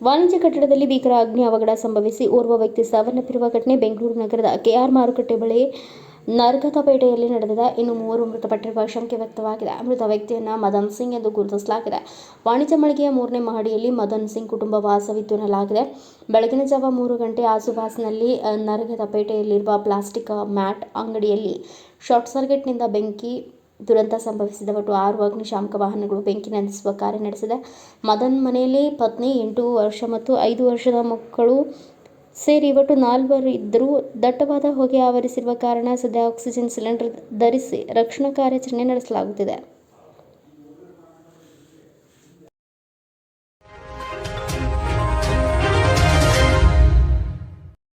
ಕಟ್ಟಡದಲ್ಲಿ ಭೀಕರ ಅಗ್ನಿ ಅವಘಡ ಸಂಭವಿಸಿ ಓರ್ವ ವ್ಯಕ್ತಿ ಸಾವನ್ನಪ್ಪಿರುವ ಘಟನೆ ಬೆಂಗಳೂರು ನಗರದ ಕೆಆರ್ ಮಾರುಕಟ್ಟೆ ಬಳಿ ನರಗತಪೇಟೆಯಲ್ಲಿ ನಡೆದಿದೆ. ಇನ್ನು ಮೂವರು ಮೃತಪಟ್ಟಿರುವ ಶಂಕೆ ವ್ಯಕ್ತವಾಗಿದೆ. ಮೃತ ವ್ಯಕ್ತಿಯನ್ನು ಮದನ್ ಸಿಂಗ್ ಎಂದು ಗುರುತಿಸಲಾಗಿದೆ. ವಾಣಿಜ್ಯ ಮಳಿಗೆಯ ಮೂರನೇ ಮಹಡಿಯಲ್ಲಿ ಮದನ್ ಸಿಂಗ್ ಕುಟುಂಬ ವಾಸವಿತ್ತು ಎನ್ನಲಾಗಿದೆ. ಬೆಳಗಿನ ಜಾವ ಮೂರು ಗಂಟೆ ಆಸುಪಾಸಿನಲ್ಲಿ ನರಗತಪೇಟೆಯಲ್ಲಿರುವ ಪ್ಲಾಸ್ಟಿಕ್ ಮ್ಯಾಟ್ ಅಂಗಡಿಯಲ್ಲಿ ಶಾರ್ಟ್ ಸರ್ಕ್ಯೂಟ್ನಿಂದ ಬೆಂಕಿ ದುರಂತ ಸಂಭವಿಸಿದ ಒಟ್ಟು ಆರು ಅಗ್ನಿಶಾಮಕ ವಾಹನಗಳು ಬೆಂಕಿ ನಂದಿಸುವ ಕಾರ್ಯ ನಡೆಸಿದೆ. ಮದನ್ ಮನೆಯಲ್ಲಿ ಪತ್ನಿ, ಎಂಟು ವರ್ಷ ಮತ್ತು ಐದು ವರ್ಷದ ಮಕ್ಕಳು ಸೇರಿ ಒಟ್ಟು ನಾಲ್ವರು ಇದ್ದರೂ. ದಟ್ಟವಾದ ಹೊಗೆ ಆವರಿಸಿರುವ ಕಾರಣ ಸದ್ಯ ಆಕ್ಸಿಜನ್ ಸಿಲಿಂಡರ್ ಧರಿಸಿ ರಕ್ಷಣಾ ಕಾರ್ಯಾಚರಣೆ ನಡೆಸಲಾಗುತ್ತಿದೆ.